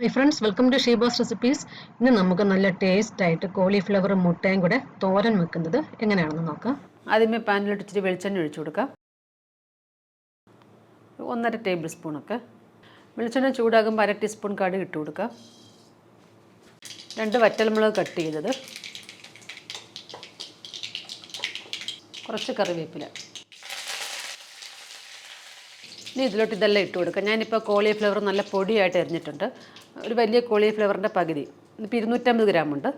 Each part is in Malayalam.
Hi friends welcome to Sheeba's recipes ഇന്ന് നമുക്ക് നല്ല ടേസ്റ്റ് ആയിട്ട് കോളിഫ്ലവർ മുട്ടയും കൂടെ തോരൻ വെക്കുന്നത് എങ്ങനെയാണെന്ന് നോക്കാം. ആദ്യമേ പാനിലിട്ട് ഇച്ചിരി വെളിച്ചെണ്ണ ഒഴിച്ചു കൊടുക്കാം. ഒന്നര ടേബിൾ സ്പൂണൊക്കെ വെളിച്ചെണ്ണ ചൂടാകുമ്പോൾ അര ടീസ്പൂൺ കടുക് ഇട്ട് കൊടുക്കാം. രണ്ട് വറ്റൽമുളക് കട്ട് ചെയ്തത്. കുറച്ച് കറിവേപ്പില. ഇനി ഇതിലോട്ട് ഇതെല്ലാം ഇട്ട് കൊടുക്കുക ഞാനിപ്പോൾ കോളിഫ്ലവർ നല്ല പൊടിയായിട്ട് എറിഞ്ഞിട്ടുണ്ട് ഒരു വലിയ കോളിഫ്ലവറിന്റെ പകുതി. ഇപ്പോൾ ഇരുന്നൂറ്റമ്പത് ഗ്രാമുണ്ട്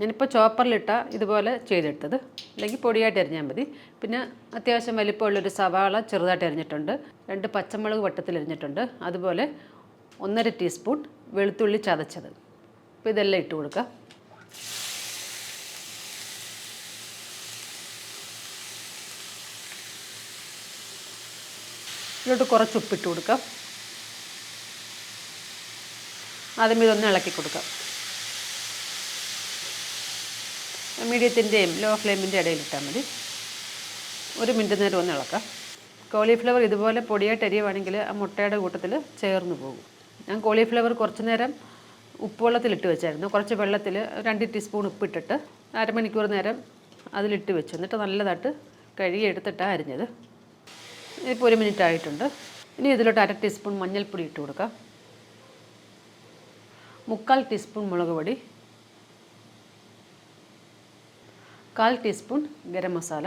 ഞാനിപ്പോൾ ചോപ്പറിലിട്ട ഇതുപോലെ ചെയ്തെടുത്തത്. അല്ലെങ്കിൽ പൊടിയായിട്ട് എറിഞ്ഞാൽ മതി. പിന്നെ അത്യാവശ്യം വലിപ്പമുള്ളൊരു സവാള ചെറുതായിട്ട് എറിഞ്ഞിട്ടുണ്ട് രണ്ട് പച്ചമുളക് വട്ടത്തിൽ എറിഞ്ഞിട്ടുണ്ട് അതുപോലെ ഒന്നര ടീസ്പൂൺ വെളുത്തുള്ളി ചതച്ചത്. അപ്പോൾ ഇതെല്ലാം ഇട്ട് കൊടുക്കാം. ഇതിലോട്ട് കുറച്ച് ഉപ്പിട്ട് കൊടുക്കാം. ആദ്യം ഇതൊന്ന് ഇളക്കി കൊടുക്കാം. മീഡിയത്തിന്റെയും ലോ ഫ്ലെയിമിന്റെ ഇടയിലിട്ടാൽ മതി. ഒരു മിനിറ്റ് നേരം ഒന്ന് ഇളക്കാം. കോളിഫ്ലവർ ഇതുപോലെ പൊടിയായിട്ട് അരിയുവാണെങ്കിൽ ആ മുട്ടയുടെ കൂട്ടത്തിൽ ചേർന്ന് പോകും. ഞാൻ കോളിഫ്ലവർ കുറച്ച് നേരം ഉപ്പുവെള്ളത്തിലിട്ട് വെച്ചായിരുന്നു. കുറച്ച് വെള്ളത്തിൽ രണ്ട് ടീസ്പൂൺ ഉപ്പിട്ടിട്ട് അരമണിക്കൂർ നേരം അതിലിട്ട് വെച്ചു. എന്നിട്ട് നല്ലതായിട്ട് കഴുകി എടുത്തിട്ടാണ് അരിഞ്ഞത്. ഇപ്പോൾ ഒരു മിനിറ്റ് ആയിട്ടുണ്ട്. ഇനി ഇതിലോട്ട് അര ടീസ്പൂൺ മഞ്ഞൾപ്പൊടി ഇട്ട് കൊടുക്കാം. മുക്കാൽ ടീസ്പൂൺ മുളക് പൊടി. കാൽ ടീസ്പൂൺ ഗരം മസാല.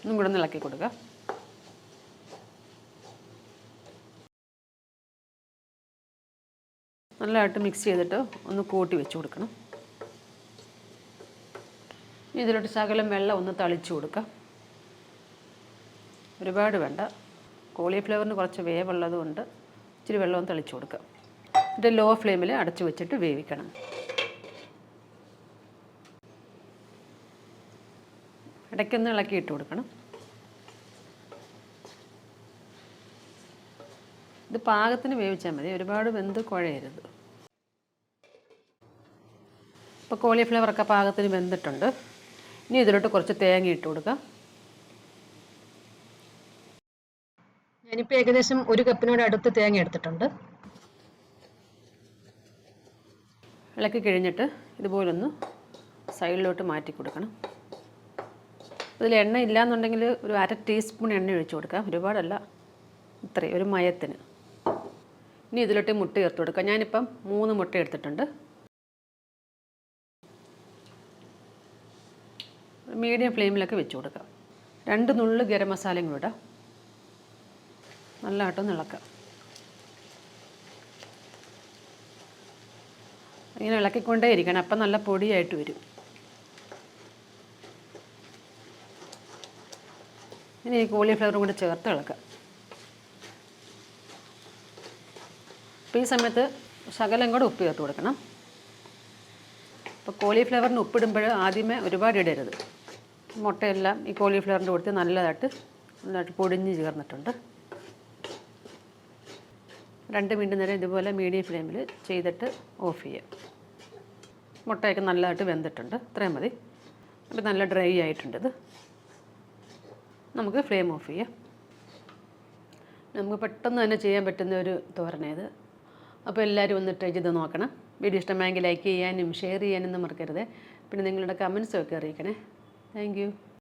ഒന്നും കൂടെ ഒന്ന് ഇളക്കി കൊടുക്കുക നല്ലതായിട്ട് മിക്സ് ചെയ്തിട്ട് ഒന്ന് കൂട്ടി വെച്ച് കൊടുക്കണം. ഇതിലോട്ട് ശകലം വെള്ളം ഒന്ന് തളിച്ചു കൊടുക്കാം. ഒരുപാട് വേണ്ട. കോളിഫ്ലവറിന് കുറച്ച് വേവുള്ളത് കൊണ്ട് ഇച്ചിരി വെള്ളവും തളിച്ചു കൊടുക്കാം ഇത് ലോ ഫ്ലെയിമിൽ അടച്ചു വെച്ചിട്ട് വേവിക്കണം. ഇടയ്ക്കൊന്ന് ഇളക്കി ഇട്ട് കൊടുക്കണം. ഇത് പാകത്തിന് വേവിച്ചാൽ മതി. ഒരുപാട് വെന്ത് കുഴയരുത്. ഇപ്പോൾ കോളിഫ്ലവറൊക്കെ പാകത്തിന് വെന്തിട്ടുണ്ട്. ഇനി ഇതിലോട്ട് കുറച്ച് തേങ്ങ ഇട്ട് കൊടുക്കാം. ഞാനിപ്പോൾ ഏകദേശം ഒരു കപ്പിനോട് അടുത്ത് തേങ്ങ എടുത്തിട്ടുണ്ട്. ഇളക്കി കഴിഞ്ഞിട്ട് ഇതുപോലൊന്ന് സൈഡിലോട്ട് മാറ്റി കൊടുക്കണം. ഇതിൽ എണ്ണ ഇല്ലയെന്നുണ്ടെങ്കിൽ ഒരു അര ടീസ്പൂൺ എണ്ണ ഒഴിച്ചു കൊടുക്കാം ഒരുപാടല്ല ഇത്രയും ഒരു മയത്തിന്. ഇനി ഇതിലോട്ട് മുട്ട ചേർത്ത് കൊടുക്കാം ഞാനിപ്പം മൂന്ന് മുട്ട എടുത്തിട്ടുണ്ട്. മീഡിയം ഫ്ലെയിമിലൊക്കെ വെച്ച് കൊടുക്കാം രണ്ട് നുള്ളു ഗരം മസാലയും കൂടെ ഇടാം നല്ലതായിട്ടൊന്ന് ഇളക്കാം ഇങ്ങനെ ഇളക്കിക്കൊണ്ടേ ഇരിക്കണം. അപ്പം നല്ല പൊടിയായിട്ട് വരും. ഇനി ഈ കോളിഫ്ലവറും കൂടി ചേർത്ത് ഇളക്കാം അപ്പോൾ ഈ സമയത്ത് ശകലം കൂടെ ഉപ്പ് ചേർത്ത് കൊടുക്കണം. അപ്പോൾ കോളിഫ്ലവറിന് ഉപ്പിടുമ്പോൾ ആദ്യമേ ഒരുപാട് ഇടരുത്. മുട്ടയെല്ലാം ഈ കോളിഫ്ലവറിന്റെ കൊടുത്ത് നല്ലതായിട്ട് നല്ലതായിട്ട് പൊടിഞ്ഞ് ചേർന്നിട്ടുണ്ട്. രണ്ട് മിനിറ്റ് നേരം ഇതുപോലെ മീഡിയം ഫ്ലെയിമിൽ ചെയ്തിട്ട് ഓഫ് ചെയ്യാം. മുട്ടയൊക്കെ നല്ലതായിട്ട് വെന്തിട്ടുണ്ട്. ഇത്രയും മതി. അപ്പോൾ നല്ല ഡ്രൈ ആയിട്ടുണ്ട് ഇത്. നമുക്ക് ഫ്ലെയിം ഓഫ് ചെയ്യാം. നമുക്ക് പെട്ടെന്ന് തന്നെ ചെയ്യാൻ പറ്റുന്ന ഒരു തോരനേത് അപ്പോൾ എല്ലാവരും ഒന്ന് ട്രൈ ചെയ്ത് നോക്കണം. വീഡിയോ ഇഷ്ടമായെങ്കിൽ ലൈക്ക് ചെയ്യാനും ഷെയർ ചെയ്യാനൊന്നും മറക്കരുത്. പിന്നെ നിങ്ങളുടെ കമൻസൊക്കെ അറിയിക്കണേ. താങ്ക്